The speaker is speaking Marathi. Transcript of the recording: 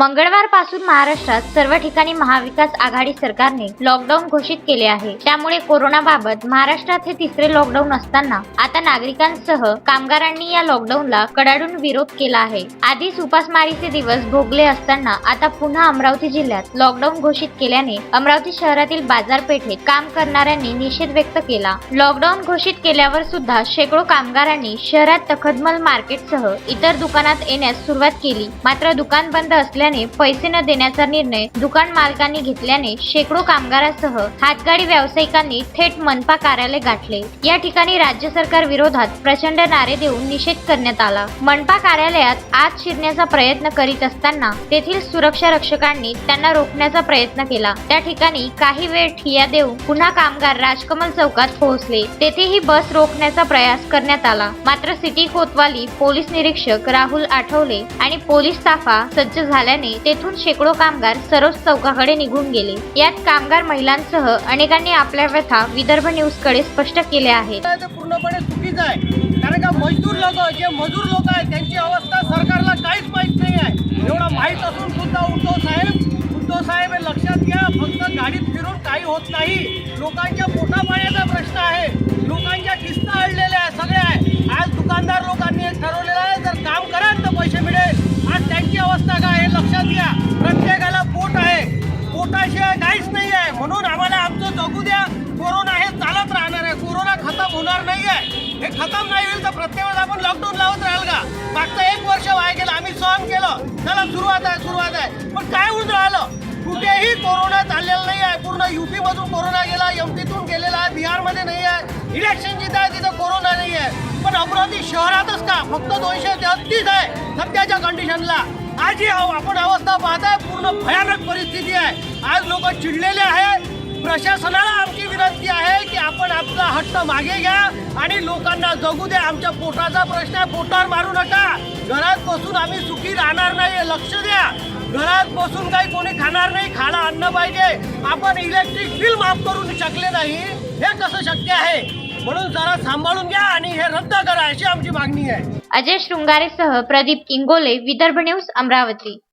मंगळवारपासून महाराष्ट्रात सर्व ठिकाणी महाविकास आघाडी सरकारने लॉकडाऊन घोषित केले आहे. त्यामुळे कोरोनाबाबत महाराष्ट्रात हे तिसरे लॉकडाऊन असताना आता नागरिकांसह कामगारांनी या लॉकडाऊनला कडाडून विरोध केला आहे. आधीच उपासमारीचे दिवस भोगले असताना आता पुन्हा अमरावती जिल्ह्यात लॉकडाऊन घोषित केल्याने अमरावती शहरातील बाजारपेठेत काम करणाऱ्यांनी निषेध व्यक्त केला. लॉकडाऊन घोषित केल्यावर सुद्धा शेकडो कामगारांनी शहरात तखदमल मार्केटसह इतर दुकानात येण्यास सुरुवात केली. मात्र दुकान बंद असल्याने पैसे न देण्याचा निर्णय दुकान मालकांनी घेतल्याने शेकडो कामगारांसह हातगाडी व्यावसायिकांनी थेट मनपा कार्यालय गाठले. या ठिकाणी राज्य सरकार विरोधात प्रचंड नारे देऊन निषेध करण्यात आला. मनपा कार्यालयात आत शिरण्याचा प्रयत्न करीत असताना तेथील सुरक्षा रक्षकांनी त्यांना रोखण्याचा प्रयत्न केला. त्या ठिकाणी काही वेळ ठिया देऊन पुन्हा कामगार राजकमल चौकात पोहोचले. तेथेही बस रोखण्याचा प्रयास करण्यात आला. मात्र सिटी कोतवाली पोलीस निरीक्षक राहुल आठवले आणि पोलीस ताफा सज्ज झाल्याने तेथून शेकडो कामगार सरोज चौकाकडे निघून गेले. यात कामगार महिलांसह अनेकांनी आपल्या व्यथा विदर्भ न्यूजकडे स्पष्ट केल्या आहेत. पूर्णपणे चुकीचं आहे. कारण का मजदूर लोक जे मजूर लोक आहेत त्यांची अवस्था सरकारला काहीच माहीत नाही आहे. एवढं माहीत असून सुद्धा उद्धव साहेब उद्धव साहेब हे लक्षात घ्या फक्त गाडीत फिरून काही होत नाही. लोकांच्या पोटापाण्याचा प्रश्न आहे. लोकांच्या किस्ता अडलेल्या आहे सगळ्या आहे आज दुकानदार लोकांनी एक ठरवलेलं आहे जर काम कराल तर पैसे मिळेल आज त्यांची अवस्था काय हे लक्षात घ्या. प्रत्येकाला पोट आहे. पोटाशिवाय काहीच नाही आहे. म्हणून आम्हाला आमचं जगू द्या. कोरोना हे चालत राहणार आहे. कोरोना खतम होणार नाही आहे. हे खतम नाही होईल तर प्रत्येक वेळेस आपण लॉकडाऊन लावत राहाल का? मागचं एक वर्ष वाया गेलं. आम्ही सहन केलं. चला सुरुवात आहे सुरुवात आहे. पण काय होऊन राहिलं? कुठेही कोरोना चाललेला नाही आहे. पूर्ण युपी मधून कोरोना गेला एमपीतून गेलेला आहे बिहारमध्ये नाही आहे. इलेक्शन जिथं आहे तिथं कोरोना नाही आहे. पण अमरावती शहरातच का? फक्त दोनशे तेहतीस आहे सध्याच्या कंडिशनला आज ही आपण अवस्था पाहताय पूर्ण भयानक परिस्थिती आहे. आज लोक चिडलेले आहेत. प्रशासनाला आमची विनंती आहे की आपण आपला हट्ट मागे घ्या आणि लोकांना जगू द्या. आमच्या पोटाचा प्रश्न आहे. पोटावर मारू नका. घरात बसून आम्ही सुखी राहणार नाही लक्ष द्या. घरात बसून काही कोणी खाणार नाही. खाणं अन्न पाहिजे. आपण इलेक्ट्रिक बिल माफ करू शकले नाही. हे कसं शक्य आहे? म्हणून जरा सांभाळून घ्या आणि हे रद्द करा अशी आमची मागणी आहे. अजय शृंगारेसह प्रदीप इंगोले विदर्भ न्यूज अमरावती.